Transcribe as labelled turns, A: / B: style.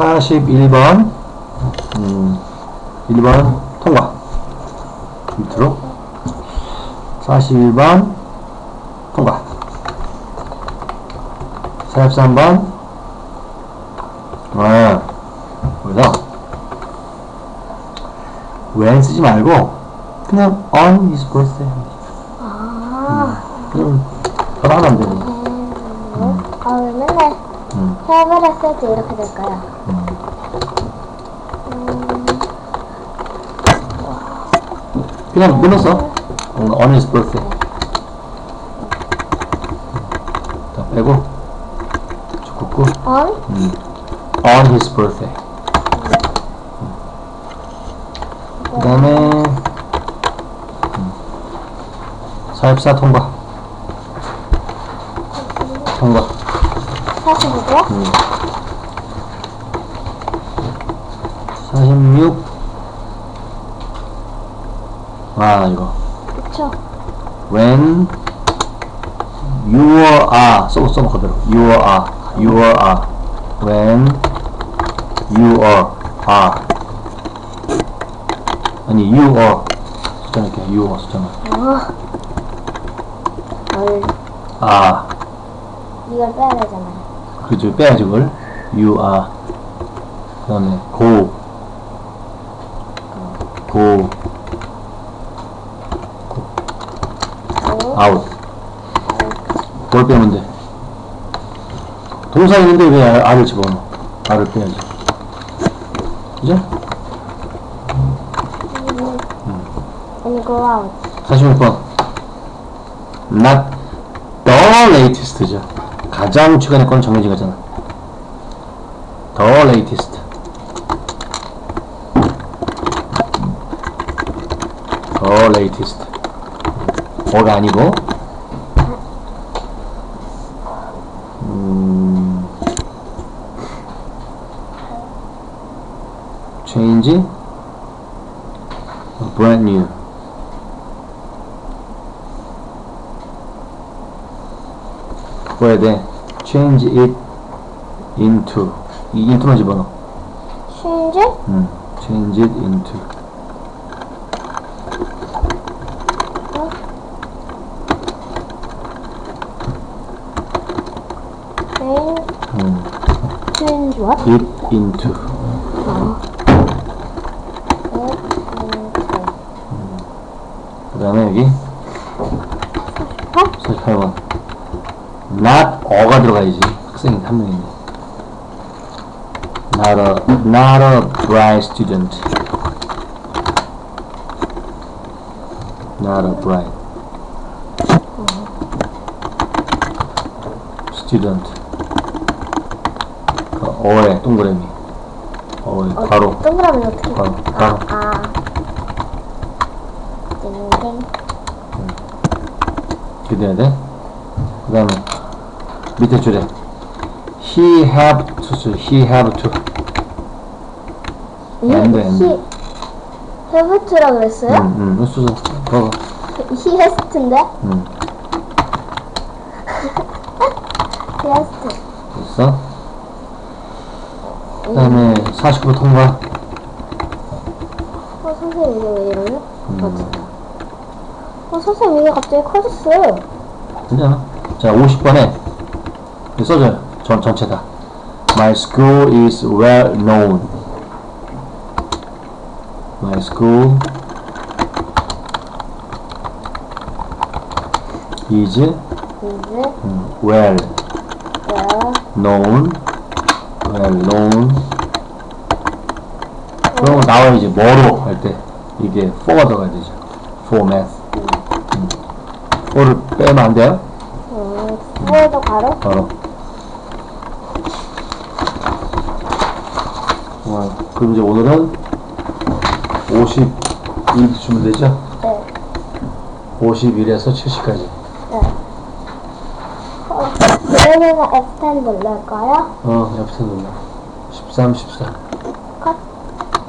A: 41번. 음, 1번 통과. 밑으로. 41번 통과. 43번. 아 여기서 when 쓰지 말고 그냥 on his birthday.
B: 아,
A: 그럼 바로 하면 안
B: 음. 맨날
A: 음.
B: 해버렸을 때 이렇게 될까요?
A: 음. 그냥 끊었어 어, on his birthday 자 빼고 쭉 긋고
B: on?
A: 음. on his birthday 그 다음에 44 통과 통과
B: 45도요?
A: 음. 46 아, 이거.
B: 그쵸.
A: When you are, 써봐, 써봐, 그대로. You are, you are. When you are, are. 아니, you are. 숫자 이렇게, you are 숫자만.
B: 어. 헐,
A: 아,
B: 이걸 빼야 되잖아요.
A: 그죠. 빼야지, 그걸. You are. 그 다음에, go. go.
B: 오,
A: out. 뭘 빼면 돼? 동사 있는데 왜 알- 알을 집어넣어? 알을 빼야지. 그죠?
B: go out.
A: 46번. Not the latest죠. 가장 최근의 건 정해진 거잖아. The latest. The latest. 어가 아니고. 음, change. 뭐야 돼? change it into 이 into만 집어넣어
B: change?
A: 음, change it into
B: change,
A: 음,
B: change what?
A: it into
B: 어.
A: 그 다음에 여기 48번 not 어가 들어가야지. 학생이 한 명인데. Not a, not a bright student. Not a bright student. 그 어에 동그라미. 어에
B: 어,
A: 가로.
B: 동그라미 어떻게? 아,
A: 가로.
B: 아.
A: 이렇게 돼야 돼. 그 다음에 밑에 줄에 he have to 써. he have to 안 돼, 안 돼.
B: 히, 해부트라 그랬어요?
A: 응, 응, 써서 봐봐.
B: 히에스트인데?
A: 응,
B: 히에스트.
A: 됐어. 그 다음에 49 통과.
B: 어, 선생님 이게 왜 이러요?
A: 음.
B: 어쨌든. 어, 선생님 이게 갑자기 커졌어요.
A: 괜찮아. 자, 50번에 써줘요. 전, 전체 다. My school is well known. My school is
B: 이제,
A: 음,
B: well
A: known. well known. 그런 거 나와야지. 뭐로 할 때. 이게 for가 들어가야 되죠. for math. 음. for를 빼면 안 돼요?
B: 음, 수어도 가로?
A: 바로. 와, 그럼 이제 오늘은 51 주면 되죠?
B: 네.
A: 51에서 70까지.
B: 네. 어, 그러면 F10 눌러까요?
A: 어, 옆에 눌러. 13, 14.